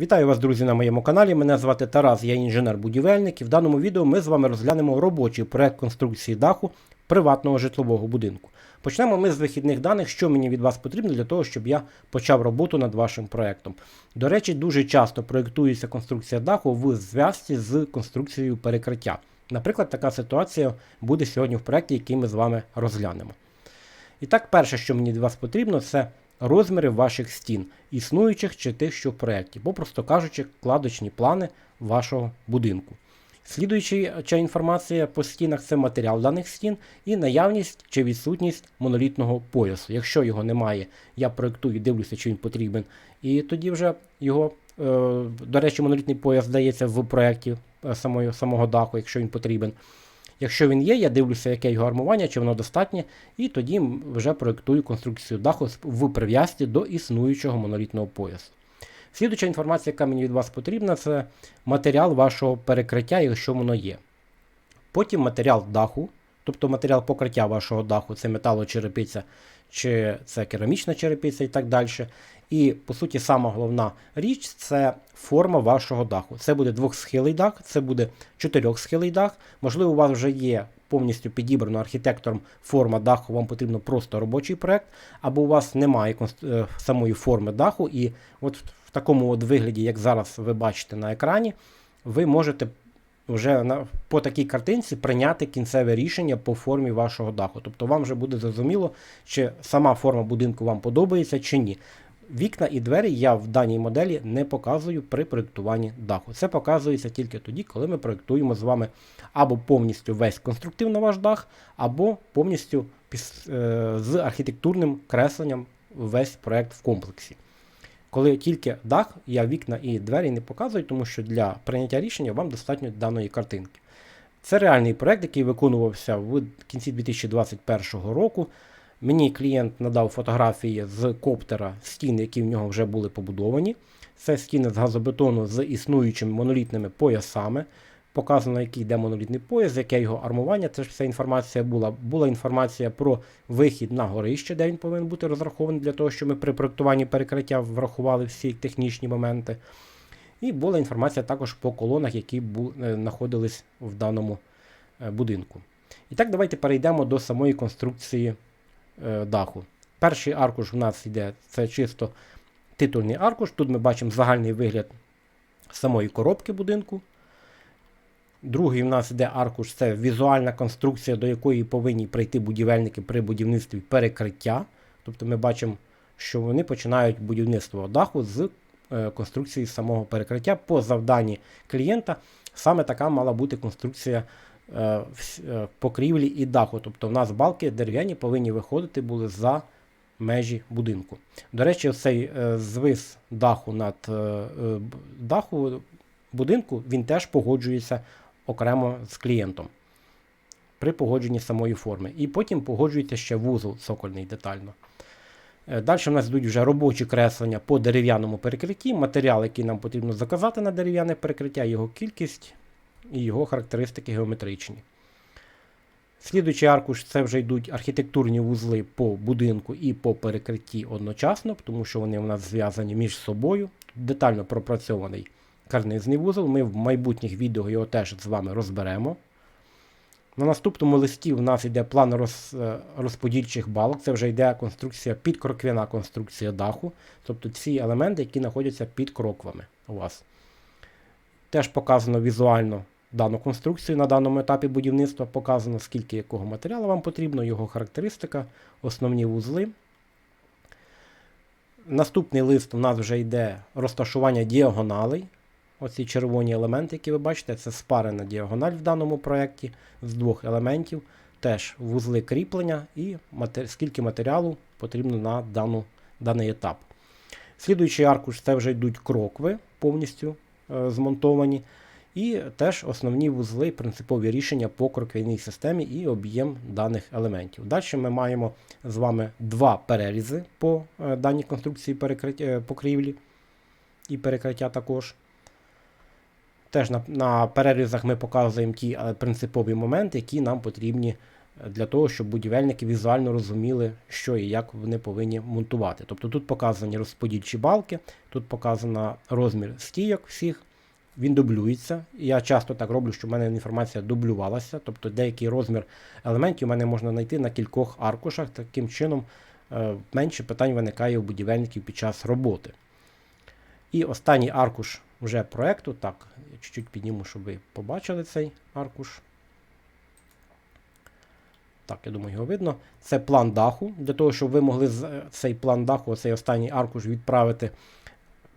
Вітаю вас, друзі, на моєму каналі. Мене звати Тарас, я інженер-будівельник. І в даному відео ми з вами розглянемо робочий проект конструкції даху приватного житлового будинку. Почнемо ми з вихідних даних, що мені від вас потрібно для того, щоб я почав роботу над вашим проектом. До речі, дуже часто проєктується конструкція даху в зв'язці з конструкцією перекриття. Наприклад, така ситуація буде сьогодні в проєкті, який ми з вами розглянемо. І так, перше, що мені від вас потрібно, це розміри ваших стін, існуючих чи тих, що в проєкті, попросту кажучи, кладочні плани вашого будинку. Слідуюча інформація по стінах це матеріал даних стін і наявність чи відсутність монолітного поясу. Якщо його немає, я проєктую, дивлюся, чи він потрібен. І тоді вже його, е, до речі, монолітний пояс здається в проєкті е, самого даху, якщо він потрібен. Якщо він є, я дивлюся, яке його армування, чи воно достатнє, і тоді вже проєктую конструкцію даху в прив'язці до існуючого монолітного поясу. Слідуча інформація, яка мені від вас потрібна, це матеріал вашого перекриття, якщо воно є. Потім матеріал даху, тобто матеріал покриття вашого даху, це металочерепиця, чи це керамічна черепиця і так далі. І, по суті, сама головна річ це форма вашого даху. Це буде двохсхилий дах, це буде чотирьохсхилий дах. Можливо, у вас вже є повністю підібрано архітектором форма даху, вам потрібно просто робочий проект, або у вас немає самої форми даху, і от в такому от вигляді, як зараз ви бачите на екрані, ви можете вже на, по такій картинці прийняти кінцеве рішення по формі вашого даху. Тобто вам вже буде зрозуміло, чи сама форма будинку вам подобається чи ні. Вікна і двері я в даній моделі не показую при проєктуванні даху. Це показується тільки тоді, коли ми проєктуємо з вами або повністю весь конструктивно ваш дах, або повністю з архітектурним кресленням весь проєкт в комплексі. Коли тільки дах, я вікна і двері не показую, тому що для прийняття рішення вам достатньо даної картинки. Це реальний проєкт, який виконувався в кінці 2021 року. Мені клієнт надав фотографії з коптера стін, які в нього вже були побудовані. Це стіни з газобетону з існуючими монолітними поясами. Показано, який йде монолітний пояс, яке його армування. Це ж вся інформація була. Була інформація про вихід на горище, де він повинен бути розрахований для того, щоб ми при проєктуванні перекриття врахували всі технічні моменти. І була інформація також по колонах, які знаходились в даному будинку. І так, давайте перейдемо до самої конструкції даху. Перший аркуш у нас йде це чисто титульний аркуш. Тут ми бачимо загальний вигляд самої коробки будинку. Другий у нас йде аркуш це візуальна конструкція, до якої повинні прийти будівельники при будівництві перекриття. Тобто ми бачимо, що вони починають будівництво даху з конструкції самого перекриття. По завданні клієнта саме така мала бути конструкція покрівлі і даху. Тобто в нас балки дерев'яні повинні виходити були за межі будинку. До речі, цей звис даху над даху будинку він теж погоджується окремо з клієнтом при погодженні самої форми. І потім погоджується ще вузол цокольний детально. Далі в нас йдуть вже робочі креслення по дерев'яному перекритті, матеріал, який нам потрібно заказати на дерев'яне перекриття, його кількість і його характеристики геометричні. Слідуючий аркуш це вже йдуть архітектурні вузли по будинку і по перекритті одночасно, тому що вони у нас зв'язані між собою. Детально пропрацьований карнизний вузол. Ми в майбутніх відео його теж з вами розберемо. На наступному листі у нас йде план роз, розподільчих балок. Це вже йде конструкція підкроквяна конструкція даху. Тобто ці елементи, які знаходяться під кроквами у вас. Теж показано візуально дану конструкцію на даному етапі будівництва, показано, скільки якого матеріалу вам потрібно, його характеристика, основні вузли. Наступний лист у нас вже йде розташування діагоналей. Оці червоні елементи, які ви бачите, це спарена діагональ в даному проєкті з двох елементів. Теж вузли кріплення і матер... скільки матеріалу потрібно на дану, даний етап. Слідуючий аркуш це вже йдуть крокви повністю е, змонтовані. І теж основні вузли, принципові рішення по кроквяній системі і об'єм даних елементів. Далі ми маємо з вами два перерізи по е, даній конструкції перекриття, покрівлі і перекриття також. Теж на на перерізах ми показуємо ті принципові моменти, які нам потрібні для того, щоб будівельники візуально розуміли, що і як вони повинні монтувати. Тобто тут показані розподільчі балки, тут показано розмір стійок всіх. Він дублюється. Я часто так роблю, що в мене інформація дублювалася. Тобто деякий розмір елементів у мене можна знайти на кількох аркушах. Таким чином е, менше питань виникає у будівельників під час роботи. І останній аркуш вже проекту. Так, я чуть-чуть підніму, щоб ви побачили цей аркуш. Так, я думаю, його видно. Це план даху. Для того, щоб ви могли е, цей план даху, цей останній аркуш відправити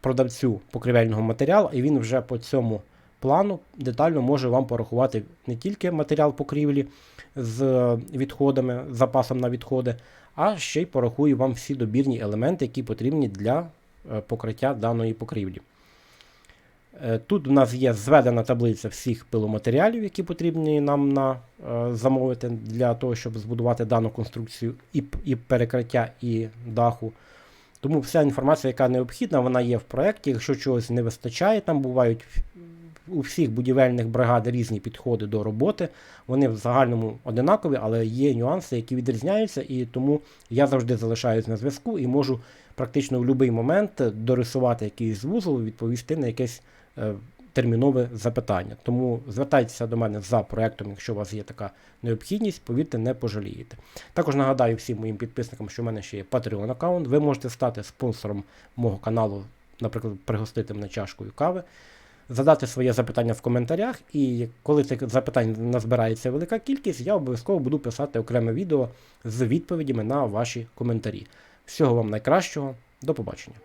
продавцю покривельного матеріалу, і він вже по цьому плану детально може вам порахувати не тільки матеріал покрівлі з відходами, запасом на відходи, а ще й порахує вам всі добірні елементи, які потрібні для е, покриття даної покрівлі. Е, Тут у нас є зведена таблиця всіх пиломатеріалів, які потрібні нам на е, замовити для того, щоб збудувати дану конструкцію і, і перекриття, і даху. Тому вся інформація, яка необхідна, вона є в проєкті. Якщо чогось не вистачає, там бувають у всіх будівельних бригад різні підходи до роботи. Вони в загальному одинакові, але є нюанси, які відрізняються, і тому я завжди залишаюсь на зв'язку і можу практично в будь-який момент дорисувати якийсь вузол, відповісти на якесь е, термінове запитання. Тому звертайтеся до мене за проектом, якщо у вас є така необхідність, повірте, не пожалієте. Також нагадаю всім моїм підписникам, що в мене ще є Patreon аккаунт. Ви можете стати спонсором мого каналу, наприклад, пригостити мене чашкою кави. Задати своє запитання в коментарях, і коли цих запитань назбирається велика кількість, я обов'язково буду писати окреме відео з відповідями на ваші коментарі. Всього вам найкращого, до побачення.